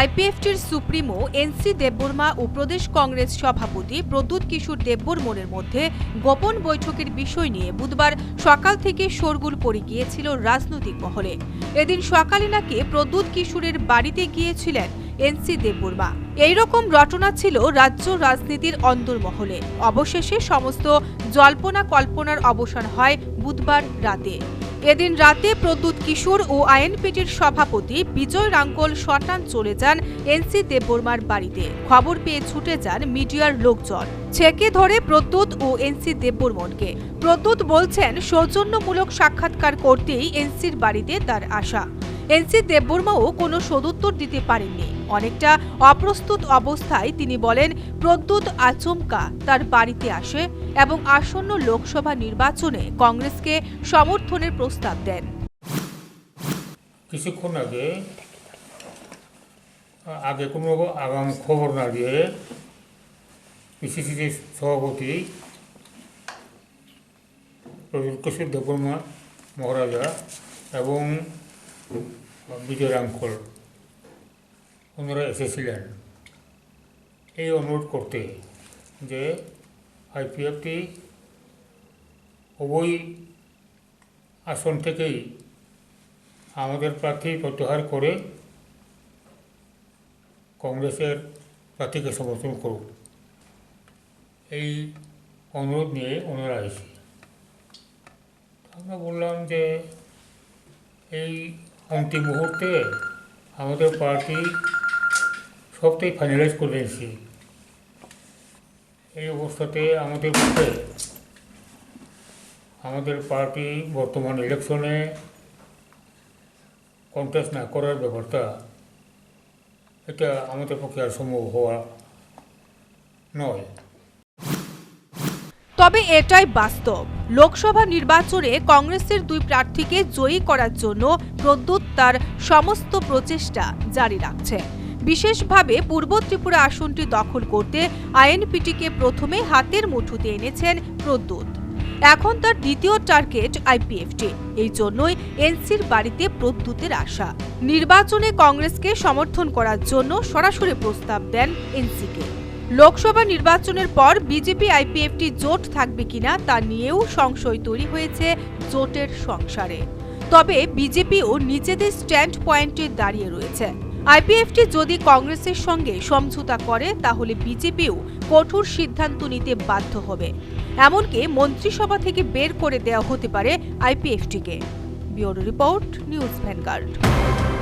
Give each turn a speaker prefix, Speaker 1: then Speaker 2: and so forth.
Speaker 1: আইপিএফটির supremo NC Debbarma ও প্রদেশ কংগ্রেস সভাপতি প্রদ্যুৎ কিশোর দেববর্মনের মধ্যে গোপন বৈঠকের বিষয় নিয়ে বুধবার সকাল থেকে শোরগুল পড়ে গিয়েছিল রাজনৈতিক মহলে এদিন সকালে নাকি প্রদ্যুৎ কিশোরের বাড়িতে গিয়েছিলেন এনসি দেববর্মা এইরকম রটনা ছিল রাজ্য রাজনীতির অন্দরমহলে অবশেষে সমস্ত জল্পনা কল্পনার অবসান হয় বুধবার রাতে এদিন রাতে প্রদ্যুৎ কিশোর ও আইএনপিটির সভাপতি বিজয় রাঙ্কল শটান চলে যান এনসি দেববর্মার বাড়িতে খবর পেয়ে ছুটে যান মিডিয়ার লোকজন ছেকে ধরে প্রদ্যুৎ ও এনসি দেববর্মনকে প্রদ্যুৎ বলছেন সৌজন্যমূলক সাক্ষাৎকার করতেই এনসির বাড়িতে তার আশা এনসি দেববর্মাও কোনো সদুত্তর দিতে পারেননি অনেকটা অপ্রস্তুত অবস্থায় তিনি বলেন প্রদ্যুৎ আচমকা তার বাড়িতে আসে এবং আসন্ন লোকসভা নির্বাচনে কংগ্রেসকে সমর্থনের প্রস্তাব দেন
Speaker 2: কিছুক্ষণ আগে আগে কোনো আগাম খবর না দিয়ে পিসিসির সভাপতি কিশোর দেববর্মা মহারাজা এবং বিজয় রামখোল ওনারা এসেছিলেন এই অনুরোধ করতে যে আইপিএফটি উভয় আসন থেকেই আমাদের প্রার্থী প্রত্যাহার করে কংগ্রেসের প্রার্থীকে সমর্থন করুক এই অনুরোধ নিয়ে ওনারা এসে আমরা বললাম যে এই অন্তিম মুহূর্তে আমাদের পার্টি সবটাই ফাইনালাইজ করে দিয়েছি এই অবস্থাতে আমাদের মধ্যে আমাদের পার্টি বর্তমান ইলেকশনে কন্টেস্ট না করার ব্যাপারটা এটা আমাদের পক্ষে আর সম্ভব হওয়া নয়
Speaker 1: তবে এটাই বাস্তব লোকসভা নির্বাচনে কংগ্রেসের দুই প্রার্থীকে জয়ী করার জন্য প্রদ্যুৎ তার সমস্ত প্রচেষ্টা জারি রাখছে বিশেষভাবে পূর্ব ত্রিপুরা আসনটি দখল করতে আইএনপিটিকে প্রথমে হাতের মুঠুতে এনেছেন প্রদ্যুৎ এখন তার দ্বিতীয় টার্গেট আইপিএফটি এই জন্যই এনসির বাড়িতে প্রদ্যুতের আশা নির্বাচনে কংগ্রেসকে সমর্থন করার জন্য সরাসরি প্রস্তাব দেন এনসিকে লোকসভা নির্বাচনের পর বিজেপি আইপিএফটি জোট থাকবে কিনা তা নিয়েও সংশয় তৈরি হয়েছে জোটের সংসারে তবে বিজেপিও নিজেদের স্ট্যান্ড পয়েন্টে দাঁড়িয়ে রয়েছে আইপিএফটি যদি কংগ্রেসের সঙ্গে সমঝোতা করে তাহলে বিজেপিও কঠোর সিদ্ধান্ত নিতে বাধ্য হবে এমনকি মন্ত্রিসভা থেকে বের করে দেওয়া হতে পারে আইপিএফটিকে ব্যুরো রিপোর্ট নিউজ ভ্যানগার্ড